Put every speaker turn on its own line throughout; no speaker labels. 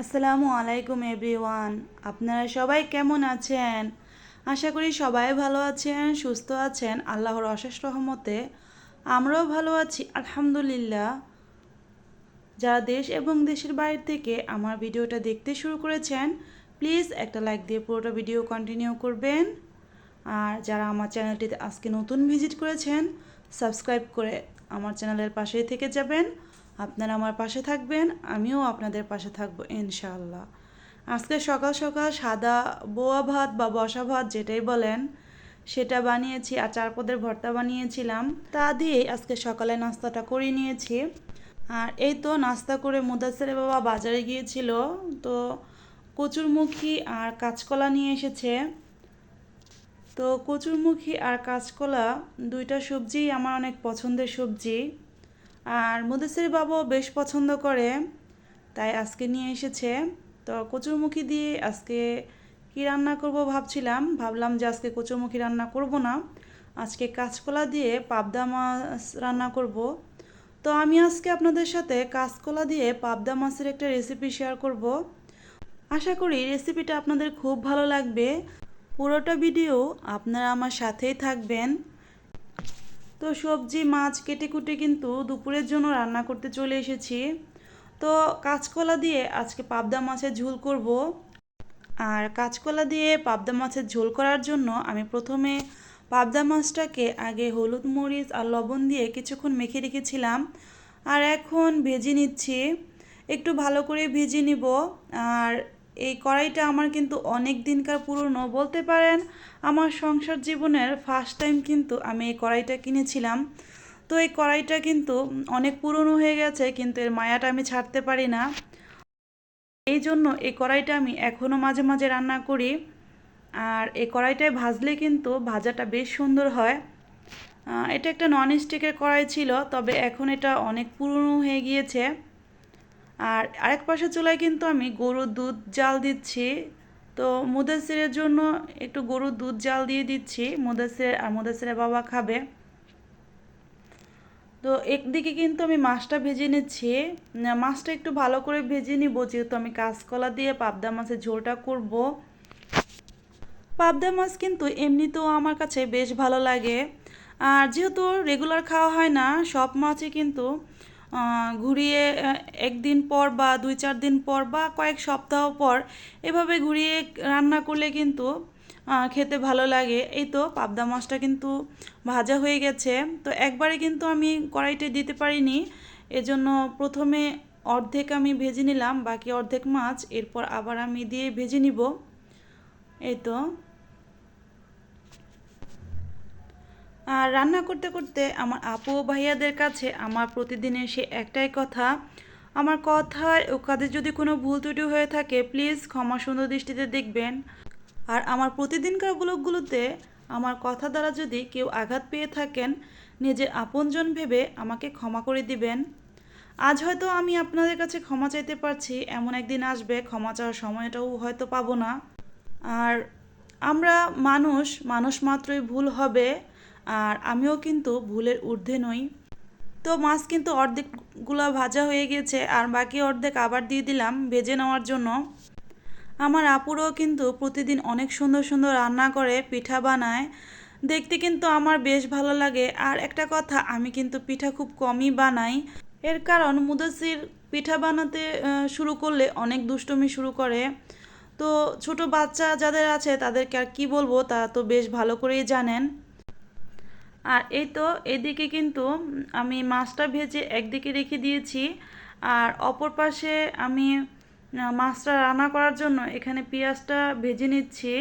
আসসালামু আলাইকুম এভরিওয়ান। আপনারা সবাই কেমন আছেন? আশা করি সবাই ভালো আছেন, সুস্থ আছেন। আল্লাহর অশেষ রহমতে আমরাও ভালো আছি, আলহামদুলিল্লাহ। যারা দেশ এবং দেশের বাইরে থেকে আমার ভিডিওটা দেখতে শুরু করেছেন, প্লিজ একটা লাইক দিয়ে পুরোটা ভিডিও কন্টিনিউ করবেন। আর যারা আমার চ্যানেলটিতে আজকে নতুন ভিজিট করেছেন, সাবস্ক্রাইব করে আমার চ্যানেলের পাশেই থেকে যাবেন। আপনারা আমার পাশে থাকবেন, আমিও আপনাদের পাশে থাকব, ইনশাআল্লাহ। আজকে সকাল সকাল সাদা বোয়া ভাত বা বসা ভাত যেটাই বলেন, সেটা বানিয়েছি, আর চার পদের ভর্তা বানিয়েছিলাম। তা দিয়ে আজকে সকালে নাস্তাটা করে নিয়েছি। আর এই তো নাস্তা করে মুদাসের বাবা বাজারে গিয়েছিল, তো কচুরমুখী আর কাঁচকলা নিয়ে এসেছে। তো কচুরমুখী আর কাঁচকলা, দুইটা সবজিই আমার অনেক পছন্দের সবজি। আর মুদেসির বাবাও বেশ পছন্দ করে, তাই আজকে নিয়ে এসেছে। তো কচুরমুখী দিয়ে আজকে কি রান্না করব ভাবছিলাম, ভাবলাম যে আজকে কচুরমুখী রান্না করব না। আজকে কাঁচকলা দিয়ে পাবদা মাছ রান্না করব। তো আমি আজকে আপনাদের সাথে কাঁচকলা দিয়ে পাবদা মাছের একটা রেসিপি শেয়ার করব। আশা করি রেসিপিটা আপনাদের খুব ভালো লাগবে। পুরোটা ভিডিও আপনারা আমার সাথেই থাকবেন। তো সবজি, মাছ কেটে কুটে কিন্তু দুপুরের জন্য রান্না করতে চলে এসেছি। তো কাঁচকলা দিয়ে আজকে পাবদা মাছের ঝোল করব। আর কাঁচকলা দিয়ে পাবদা মাছের ঝোল করার জন্য আমি প্রথমে পাবদা মাছটাকে আগে হলুদ মরিচ আর লবণ দিয়ে কিছুক্ষণ মেখে রেখেছিলাম। আর এখন ভেজে নিচ্ছি। একটু ভালো করে ভেজে নিব। আর এই কড়াইটা আমার কিন্তু অনেক দিনকার পুরনো। বলতে পারেন, আমার সংসার জীবনের ফার্স্ট টাইম কিন্তু আমি এই কড়াইটা কিনেছিলাম। তো এই কড়াইটা কিন্তু অনেক পুরনো হয়ে গেছে, কিন্তু এর মায়াটা আমি ছাড়তে পারি না। এই জন্য এই কড়াইটা আমি এখনও মাঝে মাঝে রান্না করি। আর এই কড়াইটায় ভাজলে কিন্তু ভাজাটা বেশ সুন্দর হয়। এটা একটা নন স্টিকের কড়াই ছিল, তবে এখন এটা অনেক পুরনো হয়ে গিয়েছে। আর আরেক পাশে চুলায় কিন্তু আমি গরুর দুধ জাল দিচ্ছি। তো মুদাসিরের জন্য একটু গরুর দুধ জাল দিয়ে দিচ্ছি। মুদাসির আর মুদাসিরের বাবা খাবে। তো একদিকে কিন্তু আমি মাছটা ভেজে নিচ্ছি। মাছটা একটু ভালো করে ভেজে নিব, যেহেতু আমি কাঁচকলা দিয়ে পাবদা মাছের ঝোলটা করব। পাবদা মাছ কিন্তু এমনিতেও আমার কাছে বেশ ভালো লাগে। আর যেহেতু রেগুলার খাওয়া হয় না, সব মাছই কিন্তু ঘুরিয়ে একদিন পর বা দুই চার দিন পর বা কয়েক সপ্তাহ পর এভাবে ঘুরিয়ে রান্না করলে কিন্তু খেতে ভালো লাগে। এই তো পাবদা মাছটা কিন্তু ভাজা হয়ে গেছে। তো একবারে কিন্তু আমি কড়াইতে দিতে পারিনি। এজন্য প্রথমে অর্ধেক আমি ভেজে নিলাম, বাকি অর্ধেক মাছ, এরপর আবার আমি দিয়ে ভেজে নিব। এই তো। আর রান্না করতে করতে আমার আপু ও ভাইয়াদের কাছে আমার প্রতিদিনের সে একটাই কথা। আমার কথায় ও কাজে যদি কোনো ভুল ত্রুটি হয়ে থাকে প্লিজ ক্ষমা সুন্দর দৃষ্টিতে দেখবেন। আর আমার প্রতিদিনকার ব্লগগুলোতে আমার কথা দ্বারা যদি কেউ আঘাত পেয়ে থাকেন, নিজের আপনজন ভেবে আমাকে ক্ষমা করে দিবেন। আজ হয়তো আমি আপনাদের কাছে ক্ষমা চাইতে পারছি, এমন একদিন আসবে, ক্ষমা চাওয়ার সময়টাও হয়তো পাবো না। আর আমরা মানুষ মানুষ মাত্রই ভুল হবে। আর আমিও কিন্তু ভুলের ঊর্ধ্বে নই। তো মাছ কিন্তু অর্ধেকগুলো ভাজা হয়ে গেছে আর বাকি অর্ধেক আবার দিয়ে দিলাম ভেজে নেওয়ার জন্য। আমার আপুরও কিন্তু প্রতিদিন অনেক সুন্দর সুন্দর রান্না করে, পিঠা বানায়। দেখতে কিন্তু আমার বেশ ভালো লাগে। আর একটা কথা, আমি কিন্তু পিঠা খুব কমই বানাই। এর কারণ মুদাসির পিঠা বানাতে শুরু করলে অনেক দুষ্টমি শুরু করে। তো ছোট বাচ্চা যাদের আছে তাদেরকে আর কী বলব, তারা তো বেশ ভালো করেই জানেন। আর এই তো এদিকে কিন্তু আমি মাছটা ভেজে একদিকে রেখে দিয়েছি। আর অপর পাশে আমি মাছটা রান্না করার জন্য এখানে পেঁয়াজটা ভেজে নিচ্ছি।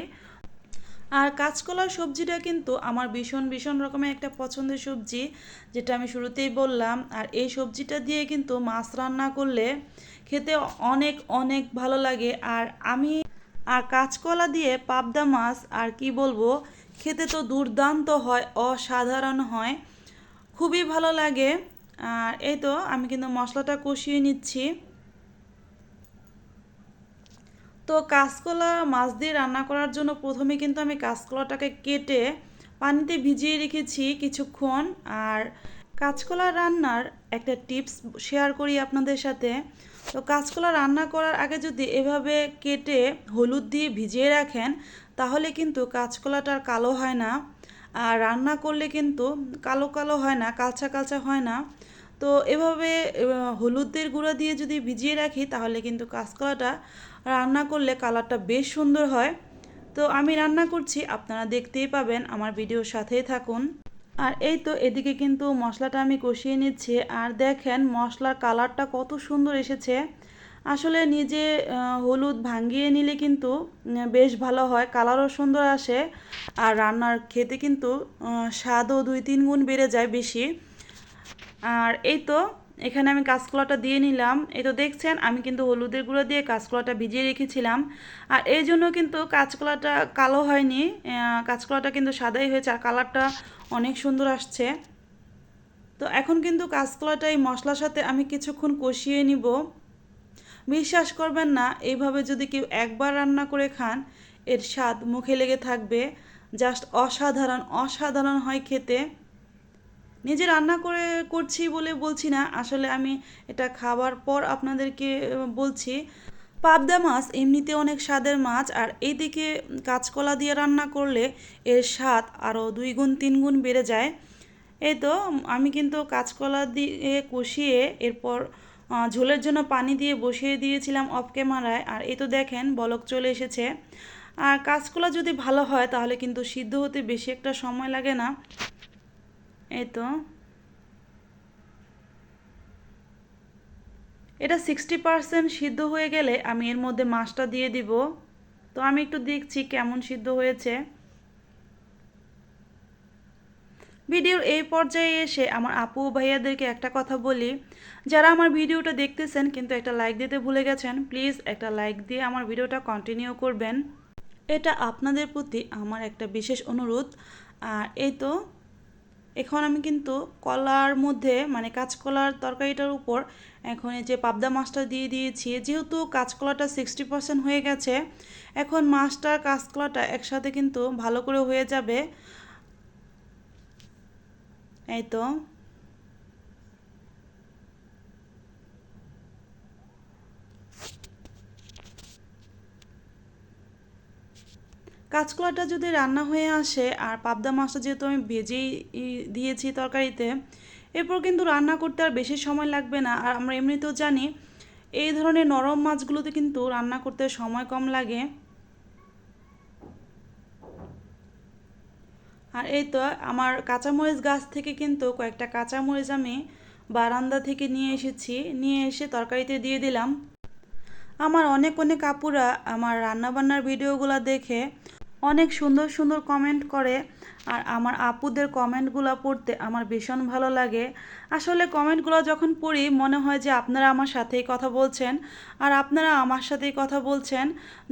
আর কাঁচকলার সবজিটা কিন্তু আমার ভীষণ ভীষণ রকমের একটা পছন্দের সবজি, যেটা আমি শুরুতেই বললাম। আর এই সবজিটা দিয়ে কিন্তু মাছ রান্না করলে খেতে অনেক অনেক ভালো লাগে। আর আমি, আর কাঁচকলা দিয়ে পাবদা মাছ, আর কি বলব খেতে তো দুর্দান্ত হয়, অসাধারণ হয়। খুবই ভালো লাগে। আর এই তো, আমি কিন্তু মশলাটা কষিয়ে নিচ্ছি। তো কাঁচকলা মাছ দিয়ে রান্না করার জন্য প্রথমে কিন্তু আমি কাঁচকলাটাকে কেটে পানিতে ভিজিয়ে রেখেছি কিছুক্ষণ। আর কাঁচকলা রান্নার একটা টিপস শেয়ার করি আপনাদের সাথে। তো কাঁচকলা রান্না করার আগে যদি এভাবে কেটে হলুদ দিয়ে ভিজিয়ে রাখেন তাহলে কিন্তু কাঁচকলাটার কালো হয় না। আর রান্না করলে কিন্তু কালো কালো হয় না, কালচা কালচা হয় না। তো এভাবে হলুদের গুঁড়া দিয়ে যদি ভিজিয়ে রাখি, তাহলে কিন্তু কাঁচকলাটা রান্না করলে কালারটা বেশ সুন্দর হয়। তো আমি রান্না করছি, আপনারা দেখতেই পাবেন, আমার ভিডিওর সাথেই থাকুন। আর এই তো এদিকে কিন্তু মশলাটা আমি কষিয়ে নিচ্ছি। আর দেখেন, মশলার কালারটা কত সুন্দর এসেছে। আসলে নিজে হলুদ ভাঙিয়ে নিলে কিন্তু বেশ ভালো হয়। কালারও সুন্দর আসে। আর রান্নার খেতে কিন্তু স্বাদও দুই তিন গুণ বেড়ে যায় বেশি। আর এই তো, এখানে আমি কাঁচকলাটা দিয়ে নিলাম। এই তো দেখছেন, আমি কিন্তু হলুদের গুঁড়ো দিয়ে কাঁচকলাটা ভিজিয়ে রেখেছিলাম। আর এই জন্য কিন্তু কাঁচকলাটা কালো হয়নি। কাঁচকলাটা কিন্তু সাদাই হয়েছে আর কালারটা অনেক সুন্দর আসছে। তো এখন কিন্তু কাঁচকলাটা এই মশলার সাথে আমি কিছুক্ষণ কষিয়ে নিব। বিশ্বাস করবেন না, এইভাবে যদি কেউ একবার রান্না করে খান, এর স্বাদ মুখে লেগে থাকবে। জাস্ট অসাধারণ অসাধারণ হয় খেতে। নিজে রান্না করে করছি বলে বলছি না, আসলে আমি এটা খাবার পর আপনাদেরকে বলছি, পাবদা মাছ এমনিতে অনেক স্বাদের মাছ, আর এইদিকে কাঁচকলা দিয়ে রান্না করলে এর স্বাদ আরও দুই গুণ, তিন গুণ বেড়ে যায়। এই তো, আমি কিন্তু কাঁচকলা দিয়ে কষিয়ে এরপর ঝোলের জন্য পানি দিয়ে বসিয়ে দিয়েছিলাম অফ ক্যামেরায়। আর এই তো দেখেন, বলক চলে এসেছে। আর কাঁচকলা যদি ভালো হয়, তাহলে কিন্তু সিদ্ধ হতে বেশি একটা সময় লাগে না। এই তো। এটা সিক্সটি পারসেন্ট সিদ্ধ হয়ে গেলে আমি এর মধ্যে মাছটা দিয়ে দিব। তো আমি একটু দেখছি কেমন সিদ্ধ হয়েছে। ভিডিওর এই পর্যায়ে এসে আমার আপু ভাইয়াদেরকে একটা কথা বলি। যারা আমার ভিডিওটা দেখতেছেন কিন্তু একটা লাইক দিতে ভুলে গেছেন প্লিজ একটা লাইক দিয়ে আমার ভিডিওটা কন্টিনিউ করবেন। এটা আপনাদের প্রতি আমার একটা বিশেষ অনুরোধ। আর এই তো, এখন আমি কিন্তু কলার মধ্যে মানে কাঁচকলার তরকারিটার উপর এখন এই যে পাবদা মাছটা দিয়ে দিয়েছি। যেহেতু কাঁচকলাটা সিক্সটি পার্সেন্ট হয়ে গেছে, এখন মাছটা, কাঁচকলাটা একসাথে কিন্তু ভালো করে হয়ে যাবে। এই তো কাঁচকলাটা যদি রান্না হয়ে আসে আর পাবদা মাছটা যেহেতু আমি ভেজেই দিয়েছি তরকারিতে, এরপর কিন্তু রান্না করতে আর বেশি সময় লাগবে না। আর আমরা এমনিতেও জানি এই ধরনের নরম মাছগুলোতে কিন্তু রান্না করতে সময় কম লাগে। আর এই তো আমার কাঁচামরিচ গাছ থেকে কিন্তু কয়েকটা কাঁচামরিচ আমি বারান্দা থেকে নিয়ে এসেছি। নিয়ে এসে তরকারিতে দিয়ে দিলাম। আমার অনেক অনেক কাপুরা আমার রান্নাবান্নার ভিডিওগুলো দেখে অনেক সুন্দর সুন্দর কমেন্ট করে আর আমার আপুদের কমেন্টগুলো পড়তে আমার ভীষণ ভালো লাগে। আসলে কমেন্টগুলো যখন পড়ি মনে হয় যে আপনারা আমার সাথেই কথা বলছেন আর আপনারা আমার সাথেই কথা বলছেন।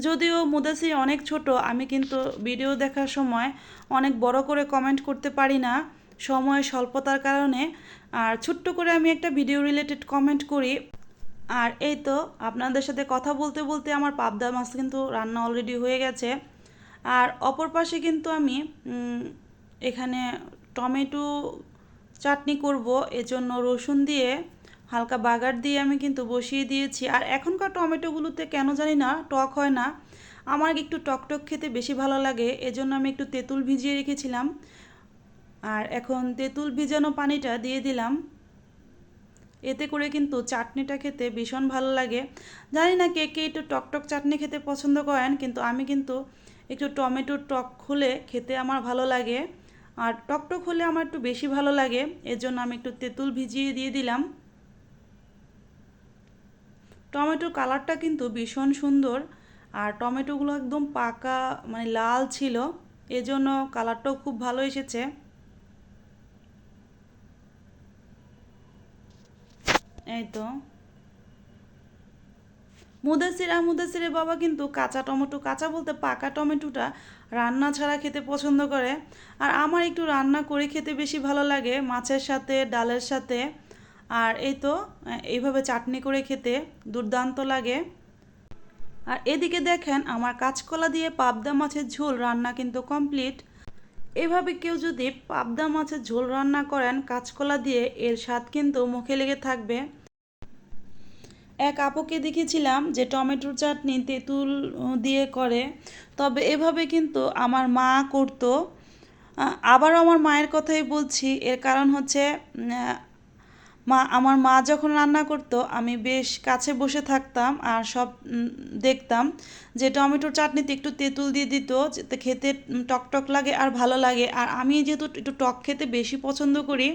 যদিও মুদাসি অনেক ছোট, আমি কিন্তু ভিডিও দেখার সময় অনেক বড় করে কমেন্ট করতে পারি না। সময় স্বল্পতার কারণে আর ছোট্ট করে আমি একটা ভিডিও রিলেটেড কমেন্ট করি। আর এই তো আপনাদের সাথে কথা বলতে বলতে আমার পাবদা মাছ কিন্তু রান্না অলরেডি হয়ে গেছে। আর অপর পাশে কিন্তু আমি এখানে টমেটো চাটনি করব। এজন্য রসুন দিয়ে হালকা বাগার দিয়ে আমি কিন্তু বসিয়ে দিয়েছি। আর এখনকার টমেটোগুলোতে কেন জানি না টক হয় না। আমার একটু টক টক খেতে বেশি ভালো লাগে। এজন্য আমি একটু তেঁতুল ভিজিয়ে রেখেছিলাম। আর এখন তেঁতুল ভিজানো পানিটা দিয়ে দিলাম। এতে করে কিন্তু চাটনিটা খেতে ভীষণ ভালো লাগে। জানি না কে কে একটু টকটক চাটনি খেতে পছন্দ করেন, কিন্তু আমি কিন্তু একটু টমেটোর টক হলে খেতে আমার ভালো লাগে। আর টকটক হলে আমার একটু বেশি ভালো লাগে, এর জন্য আমি একটু তেঁতুল ভিজিয়ে দিয়ে দিলাম। টমেটোর কালারটা কিন্তু ভীষণ সুন্দর, আর টমেটোগুলো একদম পাকা মানে লাল ছিল এজন্য কালারটাও খুব ভালো এসেছে। এই তো। মুদাসির আর মুদাসিরের বাবা কিন্তু কাঁচা টমেটো, কাঁচা বলতে পাকা টমেটোটা রান্না ছাড়া খেতে পছন্দ করে। আর আমার একটু রান্না করে খেতে বেশি ভালো লাগে মাছের সাথে, ডালের সাথে। আর এই তো, এইভাবে চাটনি করে খেতে দুর্দান্ত লাগে। আর এদিকে দেখেন, আমার কাঁচকলা দিয়ে পাবদা মাছের ঝোল রান্না কিন্তু কমপ্লিট। এভাবে কেউ যদি পাবদা মাছের ঝোল রান্না করেন, কাঁচকলা দিয়ে এর স্বাদ কিন্তু মুখে লেগে থাকবে। এক আপুকে দেখেছিলাম যে টমেটোর চাটনি তেঁতুল দিয়ে করে। তবে এভাবে কিন্তু আমার মা করতো। আহ, আবারও আমার মায়ের কথাই বলছি। এর কারণ হচ্ছে মা আমার মা যখন রান্না করতো আমি বেশ কাছে বসে থাকতাম আর সব দেখতাম যে টমেটোর চাটনিতে একটু তেঁতুল দিয়ে দিত খেতে উম, টক টক লাগে আর ভালো লাগে। আর আমি যেহেতু একটু টক খেতে বেশি পছন্দ করি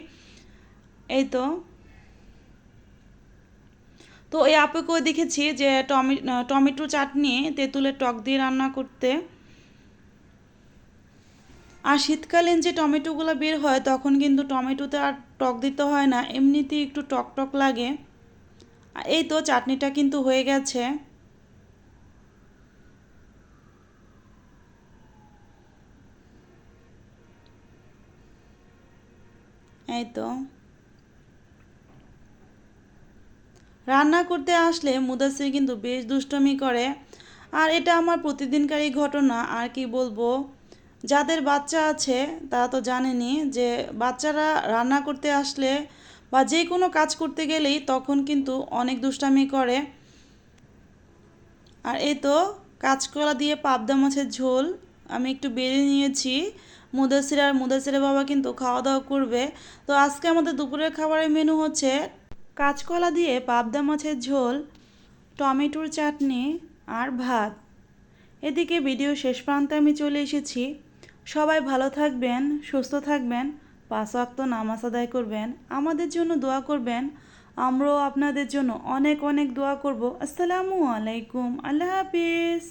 এই তো। তো এই আপুকেও দেখেছি যে টমে টমেটো চাটনি, তেঁতুলের টক দিয়ে রান্না করতে। আর শীতকালীন যে টমেটোগুলো বের হয়, তখন কিন্তু টমেটোতে আর টক দিতে হয় না, এমনিতেই একটু টক টক লাগে। এই তো চাটনিটা কিন্তু হয়ে গেছে। এই তো। রান্না করতে আসলে মুদাসির কিন্তু বেশ দুষ্টমি করে। আর এটা আমার প্রতিদিনকারই ঘটনা, আর কি বলব? যাদের বাচ্চা আছে, তারা তো জানেনি যে বাচ্চারা রান্না করতে আসলে বা যে কোনো কাজ করতে গেলেই তখন কিন্তু অনেক দুষ্টামি করে। আর এই তো কাঁচকলা দিয়ে পাবদা মাছের ঝোল, আমি একটু বেড়ে নিয়েছি। মুদাসির আর মুদাসিরের বাবা কিন্তু খাওয়া দাওয়া করবে। তো আজকে আমাদের দুপুরের খাবারের মেনু হচ্ছে কাঁচকলা দিয়ে পাবদা মাছের ঝোল, টমেটোর চাটনি আর ভাত। এদিকে ভিডিও শেষ প্রান্তে আমি চলে এসেছি। সবাই ভালো থাকবেন, সুস্থ থাকবেন, পাঁচ ওয়াক্ত নামাজ আদায় করবেন, আমাদের জন্য দোয়া করবেন। আমরাও আপনাদের জন্য অনেক অনেক দোয়া করব। আসসালামু আলাইকুম, আল্লাহ হাফিজ।